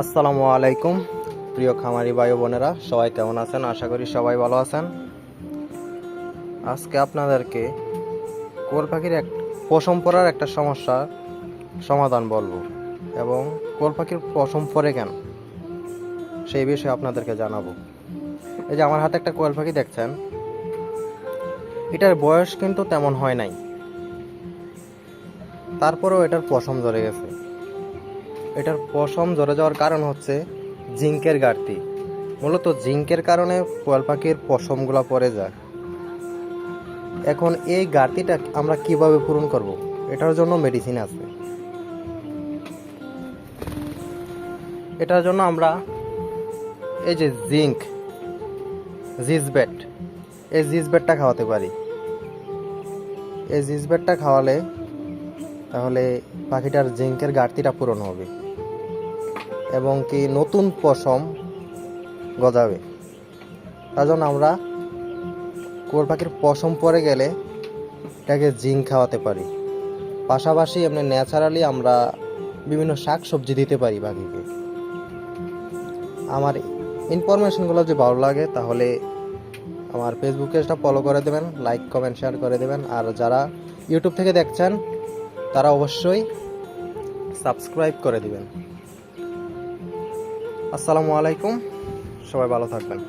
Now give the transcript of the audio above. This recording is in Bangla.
আসসালামু আলাইকুম, প্রিয় খামারি ভাই বোনেরা, সবাই কেমন আছেন? আশা করি সবাই ভালো আছেন। আজকে আপনাদেরকে কোল পাখির এক, পশম পরার একটা সমস্যা সমাধান বলব। এবং কোল পাখির পশম পরে কেন? সেই বিষয়ে আপনাদেরকে জানাব। এই যে আমার হাতে একটা কোয়েল পাখি দেখছেন, এটার বয়স কিন্তু তেমন হয় নাই। তারপরেও এটার পশম ধরে গেছে। এটার পশম ঝরে যাওয়ার কারণ হচ্ছে জিঙ্কের ঘাটতি। মূলত জিঙ্কের কারণে কোয়াল পাখির পশমগুলো পড়ে যায়। এখন এই ঘাটতিটা আমরা কীভাবে পূরণ করব? এটার জন্য মেডিসিন আছে। এটার জন্য আমরা এই যে জিঙ্ক জিজবেট এই জিজবেটটা খাওয়াতে পারি। এই জিজবেটটা খাওয়ালে তাহলে পাখিটার জিঙ্কের ঘাটতিটা পূরণ হবে এবং কি নতুন পশম গজাবে। তার জন্য আমরা কোর পাখির পশম পরে গেলে এটাকে জিঙ্ক খাওয়াতে পারি। পাশাপাশি এমনি ন্যাচারালি আমরা বিভিন্ন শাক সবজি দিতে পারি পাখিকে। আমার ইনফরমেশনগুলো যদি ভালো লাগে তাহলে আমার ফেসবুক পেজটা ফলো করে দেবেন, লাইক, কমেন্ট, শেয়ার করে দেবেন। আর যারা ইউটিউব থেকে দেখছেন তারা অবশ্যই সাবস্ক্রাইব করে দিবেন। আসসালামু আলাইকুম সবাই ভালো থাকবেন।